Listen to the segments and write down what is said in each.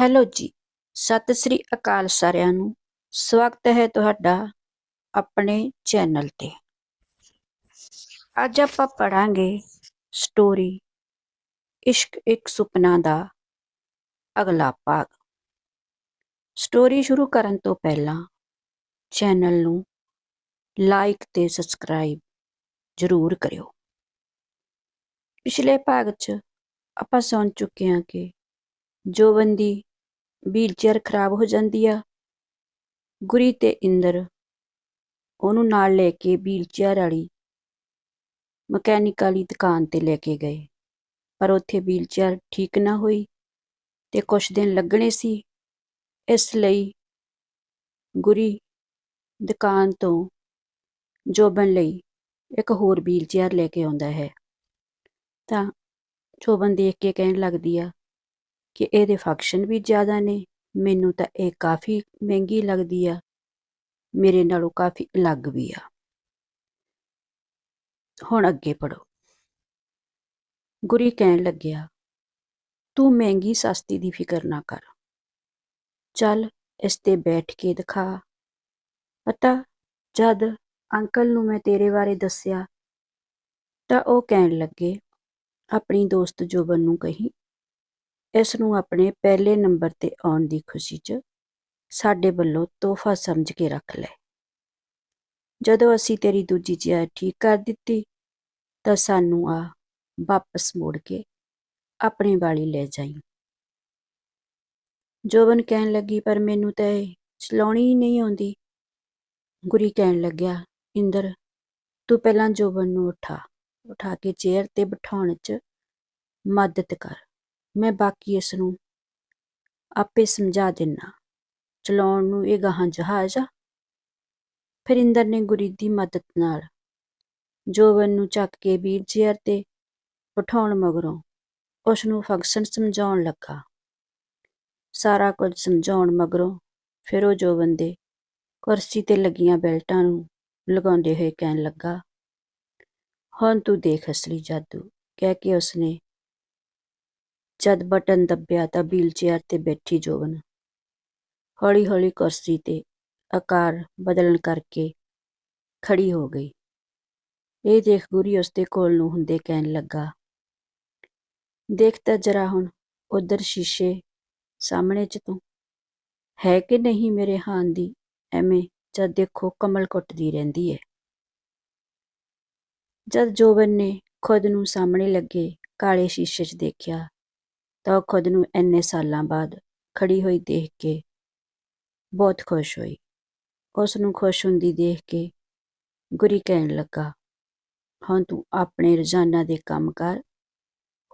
Hello ਜੀ, ਸਤਿ ਸ੍ਰੀ ਅਕਾਲ ਸਾਰਿਆਂ ਨੂੰ। ਸਵਾਗਤ ਹੈ ਤੁਹਾਡਾ ਆਪਣੇ ਚੈਨਲ ਤੇ। ਅੱਜ ਆਪਾਂ ਪੜਾਂਗੇ ਸਟੋਰੀ ਇਸ਼ਕ ਇੱਕ ਸੁਪਨਾ ਦਾ ਅਗਲਾ ਭਾਗ। ਸਟੋਰੀ ਸ਼ੁਰੂ ਕਰਨ ਤੋਂ ਪਹਿਲਾਂ ਚੈਨਲ ਨੂੰ ਲਾਈਕ ਤੇ ਸਬਸਕ੍ਰਾਈਬ ਜ਼ਰੂਰ ਕਰਿਓ। ਪਿਛਲੇ ਭਾਗ 'ਚ ਆਪਾਂ ਸੁਣ ਚੁੱਕੇ ਹਾਂ ਕਿ ਜੋਬਨ ਦੀ ਵੀਲਚੇਅਰ ਖਰਾਬ ਹੋ ਜਾਂਦੀ ਆ। ਗੁਰੀ ਤੇ ਇੰਦਰ ਉਹਨੂੰ ਨਾਲ ਲੈ ਕੇ ਵੀਲਚੇਅਰ ਵਾਲੀ ਮਕੈਨਿਕ ਵਾਲੀ ਦੁਕਾਨ ਤੇ ਲੈ ਕੇ ਗਏ। ਪਰ ਉੱਥੇ ਵੀਲਚੇਅਰ ਠੀਕ ਨਾ ਹੋਈ ਤੇ ਕੁਝ ਦਿਨ ਲੱਗਣੇ ਸੀ। ਇਸ ਲਈ ਗੁਰੀ ਦੁਕਾਨ ਤੋਂ ਜੋਬਨ ਲਈ ਇੱਕ ਹੋਰ ਵੀਲਚੇਅਰ ਲੈ ਕੇ ਆਉਂਦਾ ਹੈ। ਤਾਂ ਜੋਬਨ ਦੇਖ ਕੇ ਕਹਿਣ ਲੱਗਦੀ ਆ ਕਿ ਇਹਦੇ ਫੰਕਸ਼ਨ ਵੀ ਜ਼ਿਆਦਾ ਨੇ। ਮੈਨੂੰ ਤਾਂ ਇਹ ਕਾਫੀ ਮਹਿੰਗੀ ਲੱਗਦੀ ਆ। ਮੇਰੇ ਨਾਲੋਂ ਕਾਫੀ ਅਲੱਗ ਵੀ ਆ। ਹੁਣ ਅੱਗੇ ਪੜੋ ਗੁਰੀ ਕਹਿਣ ਲੱਗਿਆ, ਤੂੰ ਮਹਿੰਗੀ ਸਸਤੀ ਦੀ ਫਿਕਰ ਨਾ ਕਰ। ਚੱਲ ਇਸ ਤੇ ਬੈਠ ਕੇ ਦਿਖਾ। ਪਤਾ, ਜਦ ਅੰਕਲ ਨੂੰ ਮੈਂ ਤੇਰੇ ਬਾਰੇ ਦੱਸਿਆ ਤਾਂ ਉਹ ਕਹਿਣ ਲੱਗੇ, ਆਪਣੀ ਦੋਸਤ ਜੋਬਨ ਨੂੰ ਕਹੀ ਇਸ ਨੂੰ ਆਪਣੇ ਪਹਿਲੇ ਨੰਬਰ ਤੇ ਆਉਣ ਦੀ ਖੁਸ਼ੀ 'ਚ ਸਾਡੇ ਵੱਲੋਂ ਤੋਹਫਾ ਸਮਝ ਕੇ ਰੱਖ ਲੈ। ਜਦੋਂ ਅਸੀਂ ਤੇਰੀ ਦੂਜੀ ਚੇਅਰ ਠੀਕ ਕਰ ਦਿੱਤੀ, ਤਾਂ ਸਾਨੂੰ ਆ ਵਾਪਸ ਮੋੜ ਕੇ ਆਪਣੇ ਵਾਲੀ ਲੈ ਜਾਈ। ਜੋਬਨ ਕਹਿਣ ਲੱਗੀ, ਪਰ ਮੈਨੂੰ ਤਾਂ ਇਹ ਚਲਾਉਣੀ ਹੀ ਨਹੀਂ ਆਉਂਦੀ। ਗੁਰੀ ਕਹਿਣ ਲੱਗਿਆ, ਇੰਦਰ, ਤੂੰ ਪਹਿਲਾਂ ਜੋਬਨ ਨੂੰ ਉਠਾ। ਉਠਾ ਕੇ ਚੇਅਰ ਤੇ ਬਿਠਾਉਣ 'ਚ ਮਦਦ ਕਰ। ਮੈਂ ਬਾਕੀ ਇਸ ਨੂੰ ਆਪੇ ਸਮਝਾ ਦਿੰਨਾ। ਚਲਾਉਣ ਨੂੰ ਇਹ ਗਾਹਾਂ ਜਹਾਜ਼ ਆ। ਫਿਰ ਇੰਦਰ ਨੇ ਗੁਰੀ ਦੀ ਮਦਦ ਨਾਲ ਜੋਬਨ ਨੂੰ ਚੱਕ ਕੇ ਵੀਰ ਚੇਅਰ ਤੇ ਬਿਠਾਉਣ ਮਗਰੋਂ ਉਸ ਨੂੰ ਫੰਕਸ਼ਨ ਸਮਝਾਉਣ ਲੱਗਾ। ਸਾਰਾ ਕੁਝ ਸਮਝਾਉਣ ਮਗਰੋਂ ਫਿਰ ਉਹ ਜੋਬਨ ਦੇ ਕੁਰਸੀ ਤੇ ਲੱਗੀਆਂ ਬੈਲਟਾਂ ਨੂੰ ਲਗਾਉਂਦੇ ਹੋਏ ਕਹਿਣ ਲੱਗਾ, ਹੁਣ ਤੂੰ ਦੇਖ ਅਸਲੀ ਜਾਦੂ। ਕਹਿ ਕੇ ਉਸਨੇ ਜਦ ਬਟਨ ਦੱਬਿਆ ਤਾਂ ਵੀਲਚੇਅਰ ਤੇ ਬੈਠੀ ਜੋਬਨ। ਹੌਲੀ-ਹੌਲੀ ਕੁਰਸੀ ਤੇ ਆਕਾਰ ਬਦਲਣ ਕਰਕੇ ਖੜੀ ਹੋ ਗਈ। ਇਹ ਦੇਖ ਗੁਰੀ ਉਸਦੇ ਕੋਲ ਨੂੰ ਹੁੰਦੇ ਕਹਿਣ ਲੱਗਾ, ਦੇਖ ਤਾਂ ਜਰਾ ਹੁਣ ਉਧਰ ਸ਼ੀਸ਼ੇ ਸਾਹਮਣੇ ਚ ਤੂੰ। ਹੈ ਕਿ ਨਹੀਂ ਮੇਰੇ ਹਾਨ ਦੀ? ਐਵੇਂ ਜਦ ਦੇਖੋ ਕਮਲ ਕੁੱਟਦੀ ਰਹਿੰਦੀ ਹੈ ਜਦ ਜੋਬਨ ਨੇ ਖੁਦ ਨੂੰ ਸਾਹਮਣੇ ਲੱਗੇ ਕਾਲੇ ਸ਼ੀਸ਼ੇ 'ਚ ਦੇਖਿਆ ਤਾਂ ਉਹ ਖੁਦ ਨੂੰ ਇੰਨੇ ਸਾਲਾਂ ਬਾਅਦ ਖੜੀ ਹੋਈ ਦੇਖ ਕੇ ਬਹੁਤ ਖੁਸ਼ ਹੋਈ। ਉਸ ਨੂੰ ਖੁਸ਼ ਹੁੰਦੀ ਦੇਖ ਕੇ ਗੁਰੀ ਕਹਿਣ ਲੱਗਾ, ਹੁਣ ਤੂੰ ਆਪਣੇ ਰੋਜ਼ਾਨਾ ਦੇ ਕੰਮ ਕਰ,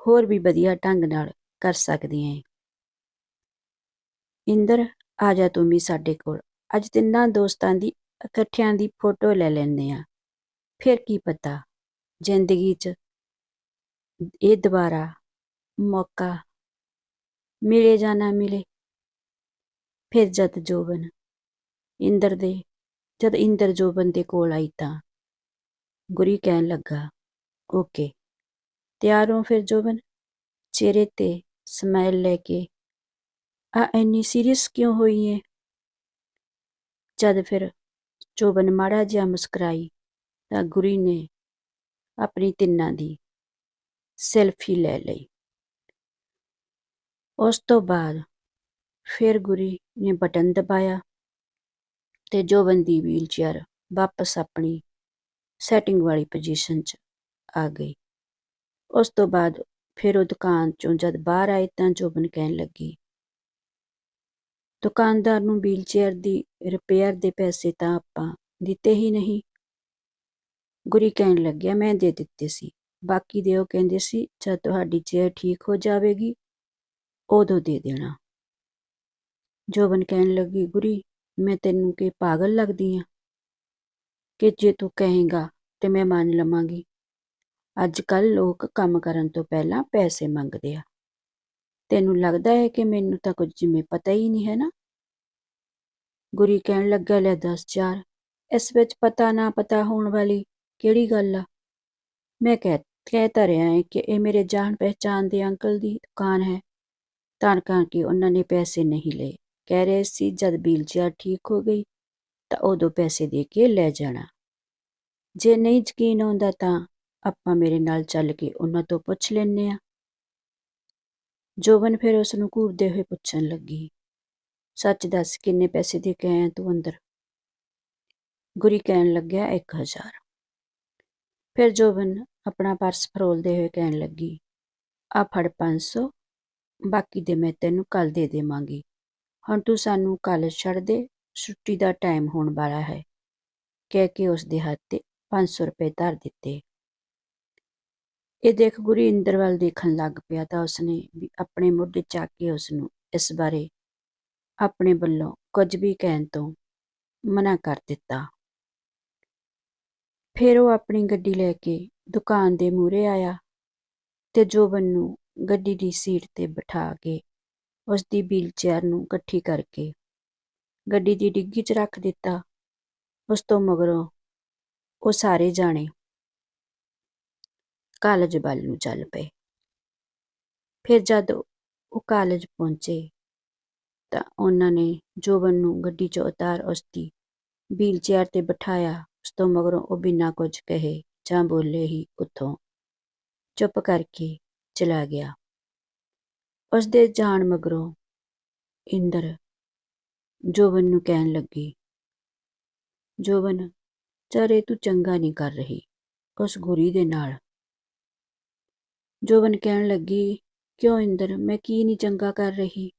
ਹੋਰ ਵੀ ਵਧੀਆ ਢੰਗ ਨਾਲ ਕਰ ਸਕਦੀ ਹੈ। ਇੰਦਰ, ਆ ਜਾ ਤੂੰ ਵੀ ਸਾਡੇ ਕੋਲ। ਅੱਜ ਤਿੰਨਾਂ ਦੋਸਤਾਂ ਦੀ ਇਕੱਠਿਆਂ ਦੀ ਫੋਟੋ ਲੈ ਲੈਂਦੇ ਆ ਫਿਰ ਕੀ ਪਤਾ, ਜ਼ਿੰਦਗੀ 'ਚ ਇਹ ਦੁਬਾਰਾ ਮੌਕਾ ਮਿਲੇ ਜਾਂ ਨਾ ਮਿਲੇ, ਫਿਰ ਜਦ ਜੋਬਨ ਇੰਦਰ ਦੇ, ਜਦ ਇੰਦਰ ਜੋਬਨ ਦੇ ਕੋਲ ਆਈ ਤਾਂ ਗੁਰੀ ਕਹਿਣ ਲੱਗਾ, ਓਕੇ। ਤਿਆਰ ਹੋ ਫਿਰ ਜੋਬਨ, ਚਿਹਰੇ ਤੇ ਸਮਾਈਲ ਲੈ ਕੇ, ਆ ਇੰਨੀ ਸੀਰੀਅਸ ਕਿਉਂ ਹੋਈ ਏ? ਜਦ ਫਿਰ ਜੋਬਨ ਮਾੜਾ ਜਿਹਾ ਮੁਸਕਰਾਈ ਤਾਂ ਗੁਰੀ ਨੇ ਆਪਣੀ ਤਿੰਨਾਂ ਦੀ ਸੈਲਫੀ ਲੈ ਲਈ। ਉਸ ਤੋਂ ਬਾਅਦ ਫਿਰ ਗੁਰੀ ਨੇ ਬਟਨ ਦਬਾਇਆ ਤੇ ਜੋਬਨ ਦੀ ਵੀਲਚੇਅਰ ਵਾਪਸ ਆਪਣੀ ਸੈਟਿੰਗ ਵਾਲੀ ਪੋਜੀਸ਼ਨ 'ਚ ਆ ਗਈ। ਉਸ ਤੋਂ ਬਾਅਦ ਫਿਰ ਉਹ ਦੁਕਾਨ 'ਚੋਂ ਜਦ ਬਾਹਰ ਆਏ ਤਾਂ ਜੋਬਨ ਕਹਿਣ ਲੱਗੀ, ਦੁਕਾਨਦਾਰ ਨੂੰ ਵੀਲਚੇਅਰ ਦੀ ਰਿਪੇਅਰ ਦੇ ਪੈਸੇ ਤਾਂ ਆਪਾਂ ਦਿੱਤੇ ਹੀ ਨਹੀਂ। ਗੁਰੀ ਕਹਿਣ ਲੱਗਿਆ, ਮੈਂ ਦੇ ਦਿੱਤੇ ਸੀ। ਬਾਕੀ ਦੇ ਉਹ ਕਹਿੰਦੇ ਸੀ, ਜਦ ਤੁਹਾਡੀ ਚੇਅਰ ਠੀਕ ਹੋ ਜਾਵੇਗੀ ਉਦੋਂ ਦੇ ਦੇਣਾ। ਜੋਬਨ ਕਹਿਣ ਲੱਗੀ, ਗੁਰੀ, ਮੈਂ ਤੈਨੂੰ ਕਿ ਪਾਗਲ ਲੱਗਦੀ ਆ? ਕਿ ਜੇ ਤੂੰ ਕਹੇਗਾ ਤੇ ਮੈਂ ਮੰਨ ਲਵਾਂਗੀ। ਅੱਜ ਕੱਲ ਲੋਕ ਕੰਮ ਕਰਨ ਤੋਂ ਪਹਿਲਾਂ ਪੈਸੇ ਮੰਗਦੇ ਆ। ਤੈਨੂੰ ਲੱਗਦਾ ਹੈ ਕਿ ਮੈਨੂੰ ਤਾਂ ਕੁਝ ਜਿਵੇਂ ਪਤਾ ਹੀ ਨਹੀਂ, ਹੈ ਨਾ? ਗੁਰੀ ਕਹਿਣ ਲੱਗਾ, ਲੈ ਦੱਸ ਚਾਰ, ਇਸ ਵਿੱਚ ਪਤਾ ਨਾ ਪਤਾ ਹੋਣ ਵਾਲੀ ਕਿਹੜੀ ਗੱਲ ਆ? ਮੈਂ ਕਹਿ ਕਹਿ ਤਾਂ ਰਿਹਾ ਹੈ ਕਿ ਇਹ ਮੇਰੇ ਜਾਣ ਪਹਿਚਾਨ ਦੇ ਅੰਕਲ ਦੀ ਦੁਕਾਨ ਹੈ। ਤਾਂ ਕਰਕੇ ਉਹਨਾਂ ਨੇ ਪੈਸੇ ਨਹੀਂ ਲਏ। ਕਹਿ ਰਹੇ ਸੀ, ਜਦ ਵੀਲਚੇਅਰ ਠੀਕ ਹੋ ਗਈ, ਤਾਂ ਉਦੋਂ ਪੈਸੇ ਦੇ ਕੇ ਲੈ ਜਾਣਾ। ਜੇ ਨਹੀਂ ਯਕੀਨ ਆਉਂਦਾ ਤਾਂ ਆਪਾਂ ਮੇਰੇ ਨਾਲ ਚੱਲ ਕੇ ਉਹਨਾਂ ਤੋਂ ਪੁੱਛ ਲੈਨੇ ਆ ਜੋਬਨ ਫਿਰ ਉਸ ਨੂੰ ਘੂਰਦੇ ਹੋਏ ਪੁੱਛਣ ਲੱਗੀ, ਸੱਚ ਦੱਸ, ਕਿੰਨੇ ਪੈਸੇ ਦੇ ਕੇ ਆਇਆ ਤੂੰ ਅੰਦਰ? ਗੁਰੀ ਕਹਿਣ ਲੱਗਿਆ 1000 ਫਿਰ ਜੋਬਨ ਆਪਣਾ ਪਰਸ ਫਰੋਲਦੇ ਹੋਏ ਕਹਿਣ ਲੱਗੀ ਆ ਫੜ 500 ਬਾਕੀ ਦੇ ਮੈਂ ਤੈਨੂੰ ਕੱਲ ਦੇ ਦੇਵਾਂਗੀ। ਹੁਣ ਤੂੰ ਸਾਨੂੰ ਕੱਲ ਛੱਡ ਦੇ, ਛੁੱਟੀ ਦਾ ਟਾਈਮ ਹੋਣ ਵਾਲਾ ਹੈ। ਕਹਿ ਕੇ ਉਸ ਦੇ ਹੱਥ ਤੇ 500 ਰੁਪਏ ਧਰ ਦਿੱਤੇ। ਇਹ ਦੇਖ ਗੁਰੀ ਇੰਦਰ ਵੱਲ ਦੇਖਣ ਲੱਗ ਪਿਆ ਤਾਂ ਉਸਨੇ ਵੀ ਆਪਣੇ ਮੋਢੇ ਚੱਕ ਕੇ ਉਸ ਨੂੰ ਇਸ ਬਾਰੇ ਆਪਣੇ ਵੱਲੋਂ ਕੁਝ ਵੀ ਕਹਿਣ ਤੋਂ ਮਨਾ ਕਰ ਦਿੱਤਾ। ਫਿਰ ਉਹ ਆਪਣੀ ਗੱਡੀ ਲੈ ਕੇ ਦੁਕਾਨ ਦੇ ਮੂਹਰੇ ਆਇਆ ਤੇ ਜੋਬਨ ਨੂੰ ਗੱਡੀ ਦੀ ਸੀਟ ਤੇ ਬਿਠਾ ਕੇ ਉਸ ਦੀ ਵੀਲਚੇਅਰ ਨੂੰ ਇਕੱਠੀ ਕਰਕੇ ਗੱਡੀ ਦੀ ਡਿੱਗੀ 'ਚ ਰੱਖ ਦਿੱਤਾ। ਉਸ ਤੋਂ ਮਗਰੋਂ ਉਹ ਸਾਰੇ ਜਾਣੇ ਕਾਲਜ ਵੱਲ ਨੂੰ ਚੱਲ ਪਏ। ਫਿਰ ਜਦ ਉਹ ਕਾਲਜ ਪਹੁੰਚੇ ਤਾਂ ਉਹਨਾਂ ਨੇ ਜੋਬਨ ਨੂੰ ਗੱਡੀ 'ਚੋਂ ਉਤਾਰ ਉਸ ਦੀ ਵੀਲਚੇਅਰ ਤੇ ਬਿਠਾਇਆ। ਉਸ ਤੋਂ ਮਗਰੋਂ ਉਹ ਬਿਨਾਂ ਕੁਝ ਕਹੇ ਜਾਂ ਬੋਲੇ ਹੀ ਉੱਥੋਂ ਚੁੱਪ ਕਰਕੇ ਚਲਾ ਗਿਆ। ਉਸ ਦੇ ਜਾਣ ਮਗਰੋਂ ਇੰਦਰ ਜੋਬਨ ਨੂੰ ਕਹਿਣ ਲੱਗੀ, ਜੋਬਨ, ਚਰੇ ਤੂੰ ਚੰਗਾ ਨਹੀਂ ਕਰ ਰਹੀ, ਉਸ ਗੁਰੀ ਦੇ ਨਾਲ। ਜੋਬਨ ਕਹਿਣ ਲੱਗੀ, ਕਿਉਂ ਇੰਦਰ, ਮੈਂ ਕੀ ਨਹੀਂ ਚੰਗਾ ਕਰ ਰਹੀ?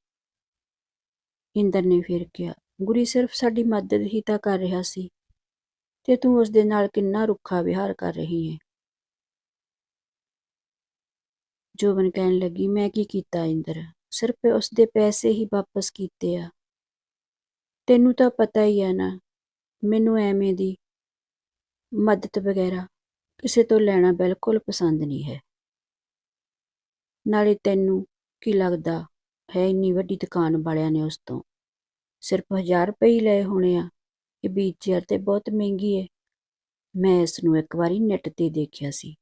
ਇੰਦਰ ਨੇ ਫਿਰ ਕਿਹਾ, ਗੁਰੀ ਸਿਰਫ ਸਾਡੀ ਮਦਦ ਹੀ ਤਾਂ ਕਰ ਰਿਹਾ ਸੀ, ਤੇ ਤੂੰ ਉਸ ਦੇ ਨਾਲ ਕਿੰਨਾ ਰੁੱਖਾ ਵਿਹਾਰ ਕਰ ਰਹੀ ਹੈ ਜੋਬਨ ਕਹਿਣ ਲੱਗੀ, ਮੈਂ ਕੀ ਕੀਤਾ ਇੰਦਰ? ਸਿਰਫ ਉਸਦੇ ਪੈਸੇ ਹੀ ਵਾਪਸ ਕੀਤੇ ਆ। ਤੈਨੂੰ ਤਾਂ ਪਤਾ ਹੀ ਆ ਨਾ, ਮੈਨੂੰ ਐਵੇਂ ਦੀ ਮਦਦ ਵਗੈਰਾ ਕਿਸੇ ਤੋਂ ਲੈਣਾ ਬਿਲਕੁਲ ਪਸੰਦ ਨਹੀਂ ਹੈ। ਨਾਲੇ ਤੈਨੂੰ ਕੀ ਲੱਗਦਾ ਹੈ ਇੰਨੀ ਵੱਡੀ ਦੁਕਾਨ ਵਾਲਿਆਂ ਨੇ ਉਸ ਤੋਂ? ਸਿਰਫ ਹਜ਼ਾਰ ਰੁਪਏ ਹੀ ਲਏ ਹੋਣੇ ਆ। ਇਹ ਬੀਚ ਤੇ ਬਹੁਤ ਮਹਿੰਗੀ ਹੈ ਮੈਂ ਇਸ ਨੂੰ ਇੱਕ ਵਾਰੀ ਨੈੱਟ ਤੇ ਦੇਖਿਆ ਸੀ।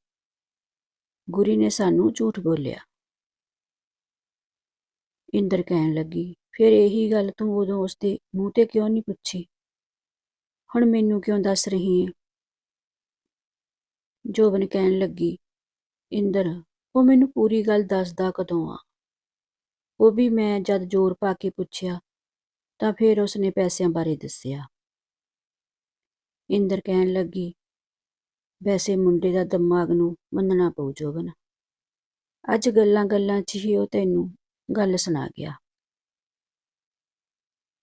ਗੁਰੀ ਨੇ ਸਾਨੂੰ ਝੂਠ ਬੋਲਿਆ। ਇੰਦਰ ਕਹਿਣ ਲੱਗੀ, ਫਿਰ ਇਹੀ ਗੱਲ ਤੂੰ ਉਦੋਂ ਉਸਦੇ ਮੂੰਹ ਤੇ ਕਿਉਂ ਨਹੀਂ ਪੁੱਛੀ? ਹੁਣ ਮੈਨੂੰ ਕਿਉਂ ਦੱਸ ਰਹੀ ਹੈ ਜੋਬਨ ਕਹਿਣ ਲੱਗੀ, ਇੰਦਰ, ਉਹ ਮੈਨੂੰ ਪੂਰੀ ਗੱਲ ਦੱਸਦਾ ਕਦੋਂ ਆ? ਉਹ ਵੀ ਮੈਂ ਜਦ ਜ਼ੋਰ ਪਾ ਕੇ ਪੁੱਛਿਆ, ਤਾਂ ਫਿਰ ਉਸਨੇ ਪੈਸਿਆਂ ਬਾਰੇ ਦੱਸਿਆ। ਇੰਦਰ ਕਹਿਣ ਲੱਗੀ ਵੈਸੇ ਮੁੰਡੇ ਦਾ ਦਿਮਾਗ ਨੂੰ ਮੰਨਣਾ ਪਊ ਜੋਬਨ। ਅੱਜ ਗੱਲਾਂ ਗੱਲਾਂ 'ਚ ਹੀ ਉਹ ਤੈਨੂੰ ਗੱਲ ਸੁਣਾ ਗਿਆ।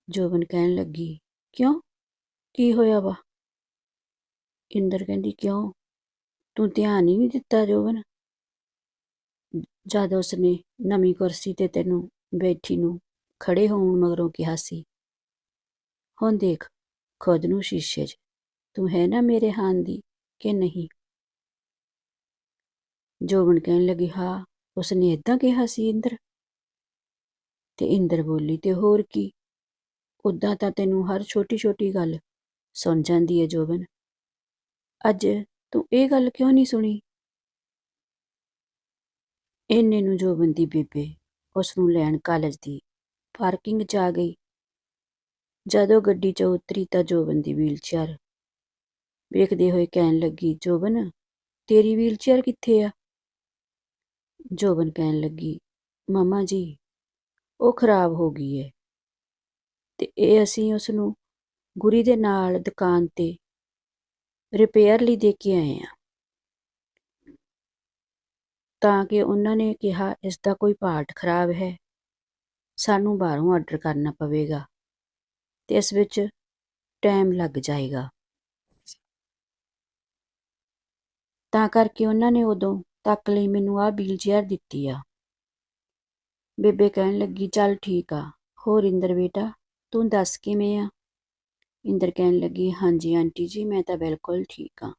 ਜੋਬਨ ਕਹਿਣ ਲੱਗੀ, ਕਿਉਂ? ਕੀ ਹੋਇਆ ਵਾ? ਇੰਦਰ ਕਹਿੰਦੀ, ਕਿਉਂ? ਤੂੰ ਧਿਆਨ ਹੀ ਨਹੀਂ ਦਿੱਤਾ ਜੋਬਨ। ਜਦ ਉਸਨੇ ਨਵੀਂ ਕੁਰਸੀ ਤੇ ਤੈਨੂੰ ਬੈਠੀ ਨੂੰ ਖੜੇ ਹੋਣ ਮਗਰੋਂ ਕਿਹਾ ਸੀ, ਹੁਣ ਦੇਖ, ਖੁਦ ਨੂੰ ਸ਼ੀਸ਼ੇ 'ਚ ਤੂੰ ਹੈ ਨਾ ਮੇਰੇ ਹਾਨ ਦੀ? ਕਿ ਨਹੀਂ? ਜੋਬਨ ਕਹਿਣ ਲੱਗੀ, ਹਾਂ, ਉਸਨੇ ਇਦਾਂ ਕਿਹਾ ਸੀ ਇੰਦਰ? ਤੇ ਇੰਦਰ ਬੋਲੀ, ਤੇ ਹੋਰ ਕੀ? ਉਦਾਂ ਤਾਂ ਤੈਨੂੰ ਹਰ ਛੋਟੀ ਛੋਟੀ ਗੱਲ ਸੁਣ ਜਾਂਦੀ ਹੈ ਜੋਬਨ। ਅੱਜ ਤੂੰ ਇਹ ਗੱਲ ਕਿਉਂ ਨਹੀਂ ਸੁਣੀ? ਇੰਨੇ ਨੂੰ ਜੋਬਨ ਦੀ ਬੇਬੇ ਉਸ ਨੂੰ ਲੈਣ ਕਾਲਜ ਦੀ ਪਾਰਕਿੰਗ 'ਚ ਆ ਗਈ। ਜਦੋਂ ਗੱਡੀ 'ਚ ਉਤਰੀ ਤਾਂ ਜੋਬਨ ਦੀ ਵੀਲਚੇਅਰ ਵੇਖਦੇ ਹੋਏ ਕਹਿਣ ਲੱਗੀ, ਜੋਬਨ, ਤੇਰੀ ਵੀਲਚੇਅਰ ਕਿੱਥੇ ਆ? ਜੋਬਨ ਕਹਿਣ ਲੱਗੀ, ਮਮਾ ਜੀ, ਉਹ ਖਰਾਬ ਹੋ ਗਈ ਹੈ ਤੇ ਇਹ ਅਸੀਂ ਉਸ ਨੂੰ ਗੁਰੀ ਦੇ ਨਾਲ ਦੁਕਾਨ ਤੇ ਰਿਪੇਅਰ ਲਈ ਦੇ ਕੇ ਆਏ ਆ। ਤਾਂ ਕਿ ਉਹਨਾਂ ਨੇ ਕਿਹਾ ਇਸ ਦਾ ਕੋਈ ਪਾਰਟ ਖਰਾਬ ਹੈ। ਸਾਨੂੰ ਬਾਹਰੋਂ ਆਰਡਰ ਕਰਨਾ ਪਵੇਗਾ ਤੇ ਇਸ ਵਿੱਚ ਟਾਈਮ ਲੱਗ ਜਾਏਗਾ। ਤਾਂ ਕਰਕੇ ਉਹਨਾਂ ਨੇ ਉਦੋਂ ਤੱਕ ਲਈ ਮੈਨੂੰ ਆਹ ਵੀਲਚੇਅਰ ਦਿੱਤੀ ਆ। ਬੇਬੇ ਕਹਿਣ ਲੱਗੀ, ਚੱਲ ਠੀਕ ਆ। ਹੋਰ ਇੰਦਰ ਬੇਟਾ, ਤੂੰ ਦੱਸ ਕਿਵੇਂ ਆ? ਇੰਦਰ ਕਹਿਣ ਲੱਗੀ, ਹਾਂਜੀ ਆਂਟੀ ਜੀ, ਮੈਂ ਤਾਂ ਬਿਲਕੁਲ ਠੀਕ ਆ।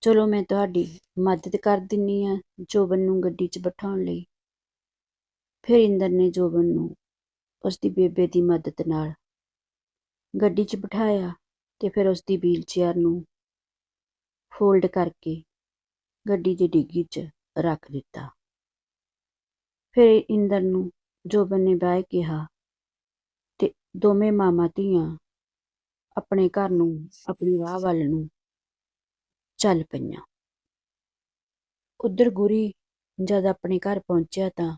ਚਲੋ ਮੈਂ ਤੁਹਾਡੀ ਮਦਦ ਕਰ ਦਿੰਨੀ ਆ ਜੋਬਨ ਨੂੰ ਗੱਡੀ 'ਚ ਬਿਠਾਉਣ ਲਈ। ਫਿਰ ਇੰਦਰ ਨੇ ਜੋਬਨ ਨੂੰ ਉਸਦੀ ਬੇਬੇ ਦੀ ਮਦਦ ਨਾਲ ਗੱਡੀ 'ਚ ਬਿਠਾਇਆ ਤੇ ਫਿਰ ਉਸਦੀ ਵੀਲ ਚੇਅਰ ਨੂੰ ਫੋਲਡ ਕਰਕੇ ਗੱਡੀ ਦੀ ਡਿੱਗੀ 'ਚ ਰੱਖ ਦਿੱਤਾ। ਫਿਰ ਇੰਦਰ ਨੂੰ ਜੋਬਨ ਨੇ ਬਾਏ ਕਿਹਾ ਤੇ ਦੋਵੇਂ ਮਾਮਾ ਧੀਆਂ ਆਪਣੇ ਘਰ ਨੂੰ, ਆਪਣੀ ਵਾਹ ਵੱਲ ਨੂੰ ਚੱਲ ਪਈਆਂ। ਉਧਰ ਗੁਰੀ ਜਦ ਆਪਣੇ ਘਰ ਪਹੁੰਚਿਆ ਤਾਂ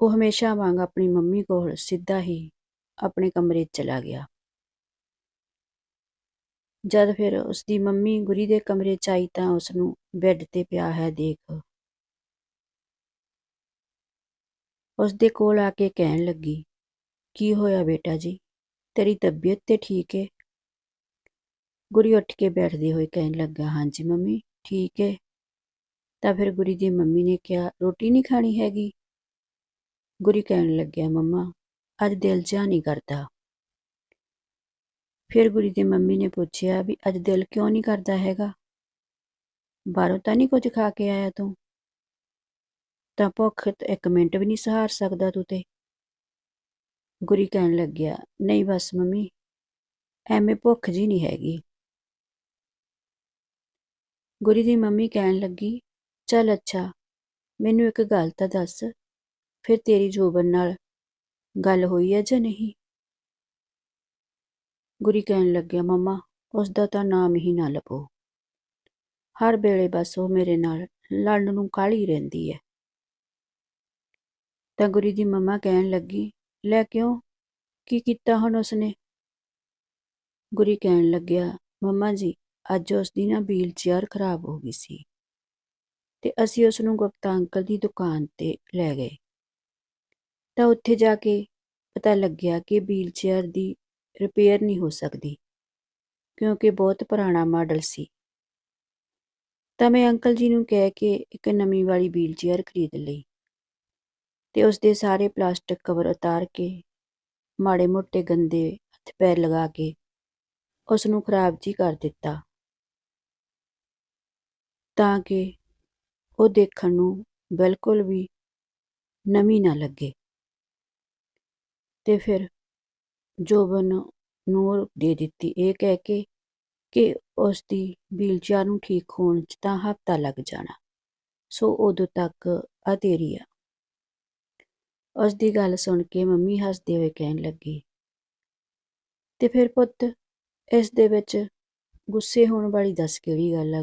ਉਹ ਹਮੇਸ਼ਾ ਵਾਂਗ ਆਪਣੀ ਮੰਮੀ ਕੋਲ ਸਿੱਧਾ ਹੀ ਆਪਣੇ ਕਮਰੇ 'ਚ ਚਲਾ ਗਿਆ। ਜਦ ਫਿਰ ਉਸਦੀ ਮੰਮੀ ਗੁਰੀ ਦੇ ਕਮਰੇ 'ਚ ਆਈ ਤਾਂ ਉਸਨੂੰ ਬੈੱਡ ਤੇ ਪਿਆ ਹੈ ਦੇਖ। ਉਸਦੇ ਕੋਲ ਆ ਕੇ ਕਹਿਣ ਲੱਗੀ, ਕੀ ਹੋਇਆ ਬੇਟਾ ਜੀ? ਤੇਰੀ ਤਬੀਅਤ ਤੇ ਠੀਕ ਹੈ ਗੁਰੀ ਉੱਠ ਕੇ ਬੈਠਦੇ ਹੋਏ ਕਹਿਣ ਲੱਗਾ, ਹਾਂਜੀ ਮੰਮੀ, ਠੀਕ ਹੈ ਤਾਂ ਫਿਰ ਗੁਰੀ ਦੀ ਮੰਮੀ ਨੇ ਕਿਹਾ, ਰੋਟੀ ਨਹੀਂ ਖਾਣੀ ਹੈਗੀ? ਗੁਰੀ ਕਹਿਣ ਲੱਗਿਆ, ਮੰਮਾ, ਅੱਜ ਦਿਲ ਜਿਹਾ ਨਹੀਂ ਕਰਦਾ। ਫਿਰ ਗੁਰੀ ਦੀ ਮੰਮੀ ਨੇ ਪੁੱਛਿਆ ਵੀ ਅੱਜ ਦਿਲ ਕਿਉਂ ਨਹੀਂ ਕਰਦਾ ਹੈਗਾ? ਬਾਹਰੋਂ ਤਾਂ ਨਹੀਂ ਕੁਝ ਖਾ ਕੇ ਆਇਆ ਤੂੰ? ਤਾਂ ਭੁੱਖ ਇੱਕ ਮਿੰਟ ਵੀ ਨਹੀਂ ਸਹਾਰ ਸਕਦਾ ਤੂੰ ਤੇ। ਗੁਰੀ ਕਹਿਣ ਲੱਗਿਆ, ਨਹੀਂ ਬਸ ਮੰਮੀ, ਐਵੇਂ ਭੁੱਖ ਜੀ ਨਹੀਂ ਹੈਗੀ। ਗੁਰੀ ਦੀ ਮੰਮੀ ਕਹਿਣ ਲੱਗੀ, ਚੱਲ ਅੱਛਾ, ਮੈਨੂੰ ਇੱਕ ਗੱਲ ਤਾਂ ਦੱਸ, ਫਿਰ ਤੇਰੀ ਜੋਬਨ ਨਾਲ ਗੱਲ ਹੋਈ ਹੈ ਜਾਂ ਨਹੀਂ? ਗੁਰੀ ਕਹਿਣ ਲੱਗਿਆ, ਮੰਮਾ ਉਸ ਦਾ ਤਾਂ ਨਾਮ ਹੀ ਨਾ ਲਵੋ ਹਰ ਵੇਲੇ ਬਸ ਉਹ ਮੇਰੇ ਨਾਲ ਲੜਨ ਨੂੰ ਕਾਹਲੀ ਰਹਿੰਦੀ ਹੈ ਤਾਂ ਗੁਰੀ ਦੀ ਮੰਮਾ ਕਹਿਣ ਲੱਗੀ, ਲੈ ਕਿਉਂ? ਕੀ ਕੀਤਾ ਹੁਣ ਉਸਨੇ? ਗੁਰੀ ਕਹਿਣ ਲੱਗਿਆ, ਮੰਮਾ ਜੀ, ਅੱਜ ਉਸ ਦੀ ਨਾ ਵੀਲ ਚੇਅਰ ਖਰਾਬ ਹੋ ਗਈ ਸੀ ਤੇ ਅਸੀਂ ਉਸ ਨੂੰ ਗੁਪਤਾ ਅੰਕਲ ਦੀ ਦੁਕਾਨ ਤੇ ਲੈ ਗਏ। ਤਾਂ ਉੱਥੇ ਜਾ ਕੇ ਪਤਾ ਲੱਗਿਆ ਕਿ ਵੀਲ ਚੇਅਰ ਦੀ ਰਿਪੇਅਰ ਨਹੀਂ ਹੋ ਸਕਦੀ, ਕਿਉਂਕਿ ਬਹੁਤ ਪੁਰਾਣਾ ਮਾਡਲ ਸੀ। ਤਾਂ ਮੈਂ ਅੰਕਲ ਜੀ ਨੂੰ ਕਹਿ ਕੇ ਇੱਕ ਨਵੀਂ ਵਾਲੀ ਵੀਲ ਚੇਅਰ ਖਰੀਦ ਲਈ ਤੇ ਉਸ ਦੇ ਸਾਰੇ ਪਲਾਸਟਿਕ ਕਵਰ ਉਤਾਰ ਕੇ, ਮਾੜੇ ਮੋਟੇ ਗੰਦੇ ਹੱਥ ਪੈਰ ਲਗਾ ਕੇ ਉਸ ਨੂੰ ਖਰਾਬ ਜੀ ਕਰ ਦਿੱਤਾ। ਤਾਂ ਕਿ ਉਹ ਦੇਖਣ ਨੂੰ ਬਿਲਕੁਲ ਵੀ ਨਵੀਂ ਨਾ ਲੱਗੇ। ਤੇ ਫਿਰ ਜੋਬਨ ਨੂੰ ਦੇ ਦਿੱਤੀ, ਇਹ ਕਹਿ ਕੇ ਕਿ ਉਸ ਦੀ ਵੀਲਚੇਅਰ ਨੂੰ ਠੀਕ ਹੋਣ 'ਚ ਤਾਂ ਹਫ਼ਤਾ ਲੱਗ ਜਾਣਾ। ਸੋ ਉਦੋਂ ਤੱਕ ਆ ਤੇਰੀ ਆ। ਉਸ ਦੀ ਗੱਲ ਸੁਣ ਕੇ ਮੰਮੀ ਹੱਸਦੇ ਹੋਏ ਕਹਿਣ ਲੱਗੀ, ਤੇ ਫਿਰ ਪੁੱਤ, ਇਸ ਦੇ ਵਿੱਚ ਗੁੱਸੇ ਹੋਣ ਵਾਲੀ ਦੱਸ ਕਿਹੜੀ ਗੱਲ ਆ?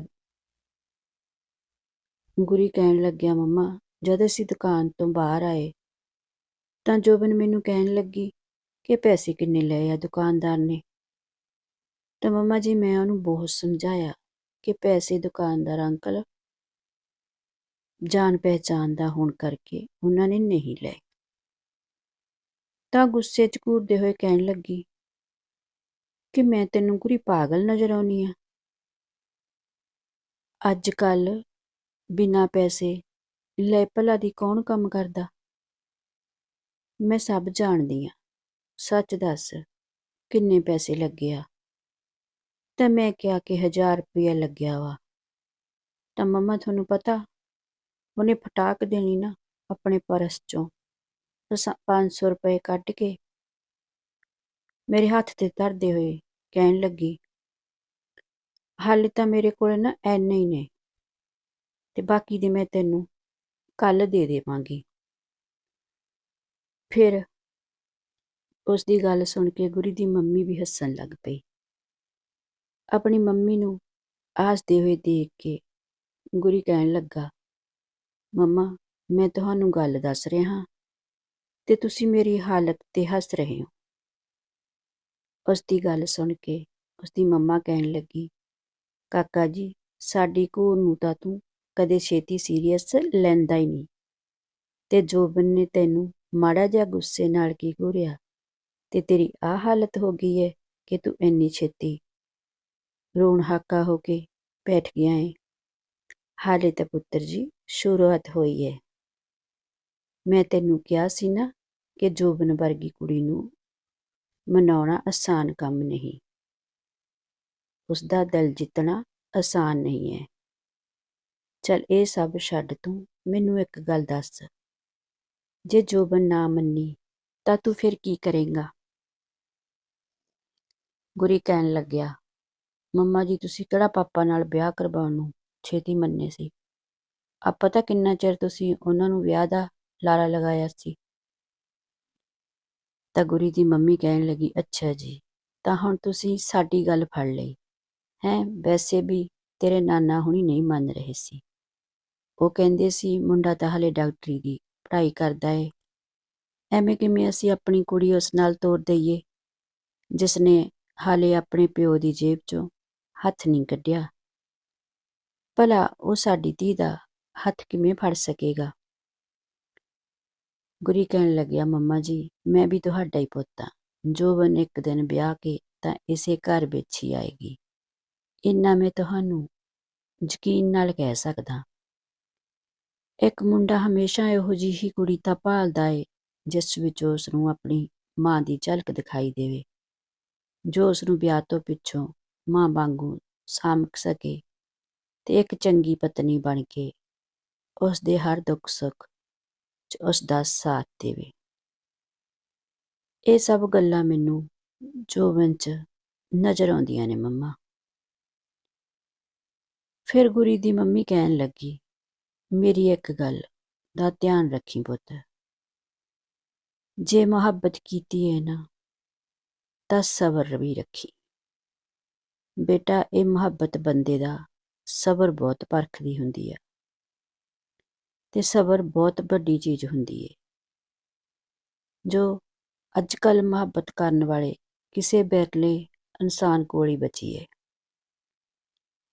ਗੁਰੀ ਕਹਿਣ ਲੱਗਿਆ, ਮੰਮਾ, ਜਦ ਅਸੀਂ ਦੁਕਾਨ ਤੋਂ ਬਾਹਰ ਆਏ, ਤਾਂ ਜੋਬਨ ਮੈਨੂੰ ਕਹਿਣ ਲੱਗੀ ਕਿ ਪੈਸੇ ਕਿੰਨੇ ਲਏ ਆ ਦੁਕਾਨਦਾਰ ਨੇ। ਤਾਂ ਮੰਮਾ ਜੀ, ਮੈਂ ਉਹਨੂੰ ਬਹੁਤ ਸਮਝਾਇਆ ਕਿ ਪੈਸੇ ਦੁਕਾਨਦਾਰ ਅੰਕਲ ਜਾਣ ਪਹਿਚਾਨ ਦਾ ਹੋਣ ਕਰਕੇ ਉਹਨਾਂ ਨੇ ਨਹੀਂ ਲਏ। ਤਾਂ ਗੁੱਸੇ 'ਚ ਘੂਰਦੇ ਹੋਏ ਕਹਿਣ ਲੱਗੀ ਕਿ ਮੈਂ ਤੈਨੂੰ ਕੋਈ ਪਾਗਲ ਨਜ਼ਰ ਆਉਣੀ ਆ। ਅੱਜ ਕੱਲ ਬਿਨਾਂ ਪੈਸੇ ਲੈ ਭਲਾ ਦੀ ਕੌਣ ਕੰਮ ਕਰਦਾ? ਮੈਂ ਸਭ ਜਾਣਦੀ ਆ। ਸੱਚ ਦੱਸ, ਕਿੰਨੇ ਪੈਸੇ ਲੱਗੇ ਆ? ਤਾਂ ਮੈਂ ਕਿਹਾ ਕਿ 1000 ਰੁਪਇਆ ਲੱਗਿਆ ਵਾ। ਤਾਂ ਮੰਮਾ, ਤੁਹਾਨੂੰ ਪਤਾ, ਉਹਨੇ ਫਟਾਕ ਦੇਣੀ ਨਾ ਆਪਣੇ ਪਰਸ ਚੋਂ। 500 ਰੁਪਏ ਕੱਢ ਕੇ ਮੇਰੇ ਹੱਥ ਤੇ ਧਰਦੇ ਹੋਏ ਕਹਿਣ ਲੱਗੀ, ਹਾਲੇ ਤਾਂ ਮੇਰੇ ਕੋਲ ਨਾ ਐਨੇ ਹੀ ਨੇ ਤੇ ਬਾਕੀ ਦੇ ਮੈਂ ਤੈਨੂੰ ਕੱਲ ਦੇ ਦੇਵਾਂਗੀ। ਫਿਰ ਉਸ ਦੀ ਗੱਲ ਸੁਣ ਕੇ ਗੁਰੀ ਦੀ ਮੰਮੀ ਵੀ ਹੱਸਣ ਲੱਗ ਪਈ। ਆਪਣੀ ਮੰਮੀ ਨੂੰ ਹੱਸਦੇ ਹੋਏ ਦੇਖ ਕੇ ਗੁਰੀ ਕਹਿਣ ਲੱਗਾ, ਮੰਮਾ, ਮੈਂ ਤੁਹਾਨੂੰ ਗੱਲ ਦੱਸ ਰਿਹਾ ਤੇ ਤੁਸੀਂ ਮੇਰੀ ਹਾਲਤ ਤੇ ਹੱਸ ਰਹੇ ਹੋ। ਉਸ ਦੀ ਗੱਲ ਸੁਣ ਕੇ ਉਸ ਦੀ ਮੰਮਾ ਕਹਿਣ ਲੱਗੀ, ਕਾਕਾ ਜੀ, ਸਾਡੀ ਘੂਰ ਨੂੰ ਤਾਂ ਤੂੰ ਕਦੇ ਛੇਤੀ ਸੀਰੀਅਸ ਲੈਂਦਾ ਹੀ ਨਹੀਂ ਤੇ ਜੋਬਨ ਨੇ ਤੈਨੂੰ ਮਾੜਾ ਜਿਹਾ ਗੁੱਸੇ ਨਾਲ ਕੀ ਘੂਰਿਆ? ਤੇ ਤੇਰੀ ਆ ਹਾਲਤ ਹੋ ਗਈ ਹੈ ਕਿ ਤੂੰ ਇੰਨੀ ਛੇਤੀ ਰੋਣ ਹਾਕਾ ਹੋ ਕੇ ਬੈਠ ਗਿਆ ਹੈ ਹਾਲੇ ਤਾਂ ਪੁੱਤਰ ਜੀ, ਸ਼ੁਰੂਆਤ ਹੋਈ ਹੈ ਮੈਂ ਤੈਨੂੰ ਕਿਹਾ ਸੀ ਨਾ ਕਿ ਜੋਬਨ ਵਰਗੀ ਕੁੜੀ ਨੂੰ ਮਨਾਉਣਾ ਆਸਾਨ ਕੰਮ ਨਹੀਂ। ਉਸ ਦਾ ਦਿਲ ਜਿੱਤਣਾ ਆਸਾਨ ਨਹੀਂ ਹੈ ਚਲ ਇਹ ਸਭ ਛੱਡ ਤੂੰ, ਮੈਨੂੰ ਇੱਕ ਗੱਲ ਦੱਸ। ਜੇ ਜੋਬਨ ਨਾ ਮੰਨੀ, ਤਾਂ ਤੂੰ ਫਿਰ ਕੀ ਕਰੇਂਗਾ? ਗੁਰੀ ਕਹਿਣ ਲੱਗਿਆ, ਮੰਮਾ ਜੀ, ਤੁਸੀਂ ਕਿਹੜਾ ਪਾਪਾ ਨਾਲ ਵਿਆਹ ਕਰਵਾਉਣ ਨੂੰ ਛੇਤੀ ਮੰਨੇ ਸੀ? ਆਪਾਂ ਤਾਂ ਕਿੰਨਾ ਚਿਰ ਤੁਸੀਂ ਉਹਨਾਂ ਨੂੰ ਵਿਆਹ ਦਾ ਲਾਰਾ ਲਗਾਇਆ ਸੀ? ਤਾਂ ਗੁਰੀ ਦੀ ਮੰਮੀ ਕਹਿਣ ਲੱਗੀ, ਅੱਛਾ ਜੀ, ਤਾਂ ਹੁਣ ਤੁਸੀਂ ਸਾਡੀ ਗੱਲ ਫੜ ਲਈ। ਹੈਂ, ਵੈਸੇ ਵੀ ਤੇਰੇ ਨਾਨਾ ਹੁਣੀ ਨਹੀਂ ਮੰਨ ਰਹੇ ਸੀ। ਉਹ ਕਹਿੰਦੇ ਸੀ, ਮੁੰਡਾ ਤਾਂ ਹਾਲੇ ਡਾਕਟਰੀ ਦੀ ਪੜ੍ਹਾਈ ਕਰਦਾ ਏ। ਐਵੇਂ ਕਿਵੇਂ ਅਸੀਂ ਆਪਣੀ ਕੁੜੀ ਉਸ ਨਾਲ ਤੋਰ ਦੇਈਏ, ਜਿਸ ਨੇ ਹਾਲੇ ਆਪਣੇ ਪਿਓ ਦੀ ਜੇਬ ਚੋਂ ਹੱਥ ਨਹੀਂ ਕੱਢਿਆ। ਭਲਾ ਉਹ ਸਾਡੀ ਧੀ ਦਾ ਹੱਥ ਕਿਵੇਂ ਫੜ ਸਕੇਗਾ? ਗੁਰੀ ਕਹਿਣ ਲੱਗਿਆ, ਮੰਮਾ ਜੀ, ਮੈਂ ਵੀ ਤੁਹਾਡਾ ਹੀ ਪੁੱਤ ਹਾਂ। ਜੋਬਨ ਇੱਕ ਦਿਨ ਵਿਆਹ ਕੇ ਤਾਂ ਇਸੇ ਘਰ ਵਿੱਚ ਹੀ ਆਏਗੀ। ਇੰਨਾ ਮੈਂ ਤੁਹਾਨੂੰ ਯਕੀਨ ਨਾਲ ਕਹਿ ਸਕਦਾ ਇੱਕ ਮੁੰਡਾ ਹਮੇਸ਼ਾ ਇਹੋ ਜਿਹੀ ਹੀ ਕੁੜੀ ਤਾਂ ਭਾਲਦਾ ਏ, ਜਿਸ ਵਿੱਚ ਉਸ ਨੂੰ ਆਪਣੀ ਮਾਂ ਦੀ ਝਲਕ ਦਿਖਾਈ ਦੇਵੇ। ਜੋ ਉਸਨੂੰ ਵਿਆਹ ਤੋਂ ਪਿੱਛੋਂ ਮਾਂ ਵਾਂਗੂ ਸਾਂਭ ਸਕੇ ਤੇ ਇੱਕ ਚੰਗੀ ਪਤਨੀ ਬਣ ਕੇ ਉਸਦੇ ਹਰ ਦੁੱਖ ਸੁੱਖ 'ਚ ਉਸ ਸਾਥ ਦੇਵੇ। ਇਹ ਸਭ ਗੱਲਾਂ ਮੈਨੂੰ ਜੋਬਨ 'ਚ ਨਜ਼ਰ ਆਉਂਦੀਆਂ ਨੇ ਮੰਮਾ। ਫਿਰ ਗੁਰੀ ਦੀ ਮੰਮੀ ਕਹਿਣ ਲੱਗੀ, ਮੇਰੀ ਇੱਕ ਗੱਲ ਦਾ ਧਿਆਨ ਰੱਖੀ ਪੁੱਤ। ਜੇ ਮੁਹੱਬਤ ਕੀਤੀ ਹੈ ਨਾ ਤਾਂ ਸਬਰ ਵੀ ਰੱਖੀ। ਬੇਟਾ, ਇਹ ਮੁਹੱਬਤ ਬੰਦੇ ਦਾ ਸਬਰ ਬਹੁਤ ਪਰਖਦੀ ਹੁੰਦੀ ਹੈ ਤੇ ਸਬਰ ਬਹੁਤ ਵੱਡੀ ਚੀਜ਼ ਹੁੰਦੀ ਹੈ ਜੋ ਅੱਜ ਕੱਲ ਮੁਹੱਬਤ ਕਰਨ ਵਾਲੇ ਕਿਸੇ ਬਿਰਲੇ ਇਨਸਾਨ ਕੋਲ ਹੀ ਬਚੀ ਹੈ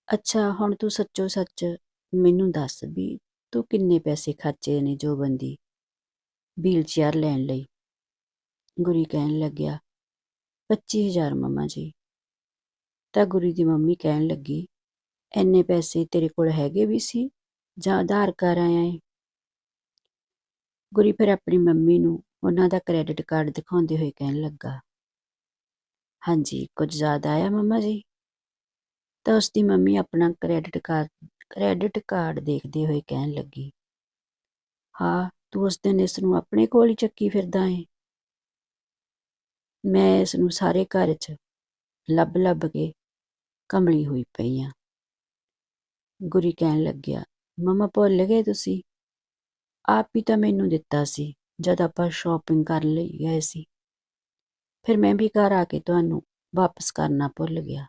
ਅੱਛਾ, ਹੁਣ ਤੂੰ ਸੱਚੋ ਸੱਚ ਮੈਨੂੰ ਦੱਸ ਵੀ ਤੂੰ ਕਿੰਨੇ ਪੈਸੇ ਖਰਚੇ ਨੇ ਜੋ ਬੰਦੀ ਵੀਲ ਚੇਅਰ ਲੈਣ ਲਈ? ਗੁਰੀ ਕਹਿਣ ਲੱਗਿਆ ਪੱਚੀ ਹਜ਼ਾਰ ਮੰਮਾ ਜੀ। ਤਾਂ ਗੁਰੀ ਦੀ ਮੰਮੀ ਕਹਿਣ ਲੱਗੀ ਐਨੇ ਪੈਸੇ ਤੇਰੇ ਕੋਲ ਹੈਗੇ ਵੀ ਸੀ ਜਾਂ ਆਧਾਰ ਕਰ ਆਇਆ ਏ? ਗੁਰੀ ਫਿਰ ਆਪਣੀ ਮੰਮੀ ਨੂੰ ਉਹਨਾਂ ਦਾ ਕ੍ਰੈਡਿਟ ਕਾਰਡ ਦਿਖਾਉਂਦੇ ਹੋਏ ਕਹਿਣ ਲੱਗਾ, ਹਾਂਜੀ, ਕੁਝ ਜ਼ਿਆਦਾ ਆਇਆ ਮੰਮਾ ਜੀ? ਤਾਂ ਉਸ ਦੀ ਮੰਮੀ ਆਪਣਾ ਕ੍ਰੈਡਿਟ ਕਾਰਡ ਕ੍ਰੈਡਿਟ ਕਾਰਡ ਦੇਖਦੇ ਹੋਏ ਕਹਿਣ ਲੱਗੀ, ਹਾਂ, ਤੂੰ ਉਸ ਦਿਨ ਇਸ ਨੂੰ ਆਪਣੇ ਕੋਲ ਹੀ ਚੱਕੀ ਫਿਰਦਾ ਏ। ਮੈਂ ਇਸ ਨੂੰ ਸਾਰੇ ਘਰ 'ਚ ਲੱਭ ਲੱਭ ਕੇ ਕਮਲੀ ਹੋਈ ਪਈ ਹਾਂ ਗੁਰੀ ਕਹਿਣ ਲੱਗਿਆ, ਮਮਾ, ਭੁੱਲ ਗਏ ਤੁਸੀਂ? ਆਪ ਹੀ ਤਾਂ ਮੈਨੂੰ ਦਿੱਤਾ ਸੀ, ਜਦ ਆਪਾਂ ਸ਼ਾਪਿੰਗ ਕਰ ਲਈ ਗਏ ਸੀ। ਫਿਰ ਮੈਂ ਵੀ ਘਰ ਆ ਕੇ ਤੁਹਾਨੂੰ ਵਾਪਸ ਕਰਨਾ ਭੁੱਲ ਗਿਆ।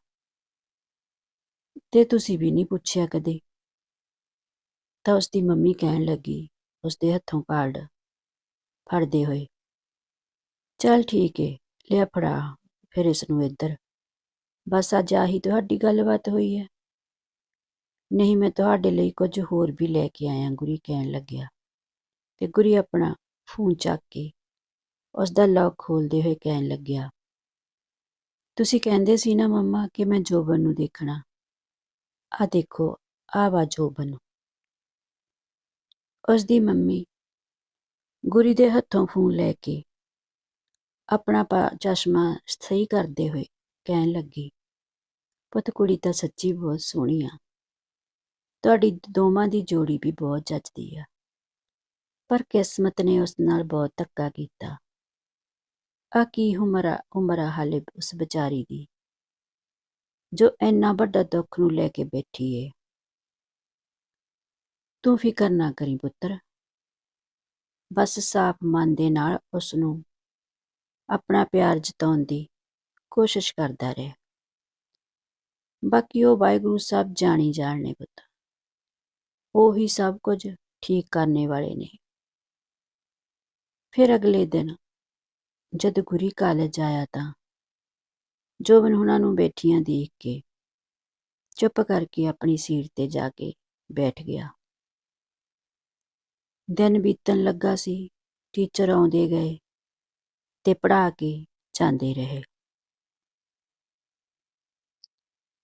ਤੇ ਤੁਸੀਂ ਵੀ ਨਹੀਂ ਪੁੱਛਿਆ ਕਦੇ? ਤਾਂ ਉਸ ਦੀ ਮੰਮੀ ਕਹਿਣ ਲੱਗੀ ਉਸ ਦੇ ਹੱਥੋਂ ਕਾਰਡ ਫੜਦੇ ਹੋਏ, ਚੱਲ ਠੀਕ ਏ ਲਿਆ ਫੜਾ, ਫਿਰ ਇਸ ਨੂੰ ਇੱਧਰ। ਬਸ ਅੱਜ ਆਹੀ ਤੁਹਾਡੀ ਗੱਲਬਾਤ ਹੋਈ ਹੈ। ਨਹੀਂ, ਮੈਂ ਤੁਹਾਡੇ ਲਈ ਕੁਝ ਹੋਰ ਵੀ ਲੈ ਕੇ ਆਇਆ, ਗੁਰੀ ਕਹਿਣ ਲੱਗਿਆ। ਤੇ ਗੁਰੀ ਆਪਣਾ ਫੋਨ ਚੱਕ ਕੇ ਉਸ ਦਾ ਲੌਕ ਖੋਲਦੇ ਹੋਏ ਕਹਿਣ ਲੱਗਿਆ, ਤੁਸੀਂ ਕਹਿੰਦੇ ਸੀ ਨਾ ਮੰਮਾ ਕਿ ਮੈਂ ਜੋਬਨ ਨੂੰ ਦੇਖਣਾ। ਆ ਦੇਖੋ ਆ ਵਾ ਜੋਬਨ। ਉਸ ਦੀ ਮੰਮੀ ਗੁਰੀ ਦੇ ਹੱਥੋਂ ਫੋਨ ਲੈ ਕੇ ਆਪਣਾ ਪਾ ਚਸ਼ਮਾ ਸਹੀ ਕਰਦੇ ਹੋਏ ਕਹਿਣ ਲੱਗੀ, ਪੁੱਤ ਕੁੜੀ ਤਾਂ ਸੱਚੀ ਬਹੁਤ ਸੋਹਣੀ ਆ। ਤੁਹਾਡੀ ਦੋਵਾਂ ਦੀ ਜੋੜੀ ਵੀ ਬਹੁਤ ਜੱਚਦੀ ਆ। ਪਰ ਕਿਸਮਤ ਨੇ ਉਸ ਨਾਲ ਬਹੁਤ ਧੱਕਾ ਕੀਤਾ। ਆ ਕੀ ਉਮਰ ਆ ਹਾਲੇ ਉਸ ਵਿਚਾਰੀ ਦੀ। ਜੋ ਇੰਨਾ ਵੱਡਾ ਦੁੱਖ ਨੂੰ ਲੈ ਕੇ ਬੈਠੀ ਏ। ਤੂੰ ਫਿਕਰ ਨਾ ਕਰੀ ਪੁੱਤਰ। ਬਸ ਸਾਫ਼ ਮਨ ਦੇ ਨਾਲ ਉਸ ਨੂੰ ਆਪਣਾ ਪਿਆਰ ਜਤਾਉਣ ਦੀ ਕੋਸ਼ਿਸ਼ ਕਰਦਾ ਰਿਹਾ। ਬਾਕੀ ਉਹ ਵਾਹਿਗੁਰੂ ਸਾਹਿਬ ਜਾਣੀ ਜਾਣਨੇ ਪੁੱਤ। ਉਹ ਹੀ ਸਭ ਕੁਝ ਠੀਕ ਕਰਨੇ ਵਾਲੇ ਨੇ। ਫਿਰ ਅਗਲੇ ਦਿਨ ਜਦ ਗੁਰੀ ਕਾਲਜ ਆਇਆ ਤਾਂ ਜੋਬਨ ਉਹਨਾਂ ਨੂੰ ਬੈਠੀਆਂ ਦੇਖ ਕੇ ਚੁੱਪ ਕਰਕੇ ਆਪਣੀ ਸੀਟ ਤੇ ਜਾ ਕੇ ਬੈਠ ਗਿਆ। ਦਿਨ ਬੀਤਣ ਲੱਗਾ ਸੀ, ਟੀਚਰ ਆਉਂਦੇ ਗਏ। ਤੇ ਪੜਾ ਕੇ ਜਾਂਦੇ ਰਹੇ।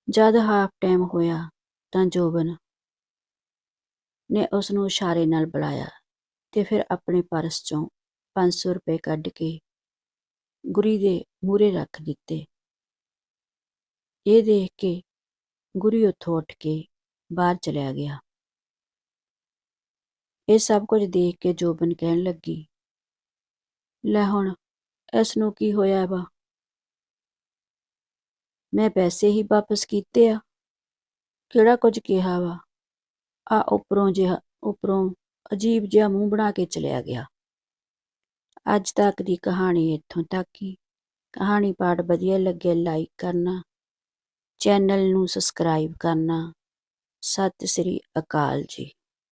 ਜਦ ਹਾਫ ਟਾਈਮ ਹੋਇਆ ਤਾਂ ਜੋਬਨ ਨੇ ਉਸ ਨੂੰ ਇਸ਼ਾਰੇ ਨਾਲ ਬੁਲਾਇਆ ਤੇ ਫਿਰ ਆਪਣੇ ਪਰਸ ਚੋਂ 500 ਰੁਪਏ ਕੱਢ ਕੇ ਗੁਰੀ ਦੇ ਮੂਹਰੇ ਰੱਖ ਦਿੱਤੇ। ਇਹ ਦੇਖ ਕੇ ਗੁਰੀ ਉੱਥੋਂ ਉੱਠ ਕੇ ਬਾਹਰ ਚਲਿਆ ਗਿਆ। ਇਹ ਸਭ ਕੁਝ ਦੇਖ ਕੇ ਜੋਬਨ ਕਹਿਣ ਲੱਗੀ, ਲੈ ਹੁਣ ਇਸ ਨੂੰ ਕੀ ਹੋਇਆ ਵਾ? ਮੈਂ ਪੈਸੇ ਹੀ ਵਾਪਸ ਕੀਤੇ ਆ। ਕਿਹੜਾ ਕੁਝ ਕਿਹਾ ਵਾ? ਆ ਉੱਪਰੋਂ ਜਿਹਾ, ਉੱਪਰੋਂ ਅਜੀਬ ਜਿਹਾ ਮੂੰਹ ਬਣਾ ਕੇ ਚਲਿਆ ਗਿਆ। ਅੱਜ ਤੱਕ ਦੀ ਕਹਾਣੀ ਇੱਥੋਂ ਤੱਕ ਹੀ। ਕਹਾਣੀ ਪਾਠ ਵਧੀਆ ਲੱਗੇ ਲਾਈਕ ਕਰਨਾ, ਚੈਨਲ ਨੂੰ ਸਬਸਕ੍ਰਾਈਬ ਕਰਨਾ। ਸਤਿ ਸ੍ਰੀ ਅਕਾਲ ਜੀ।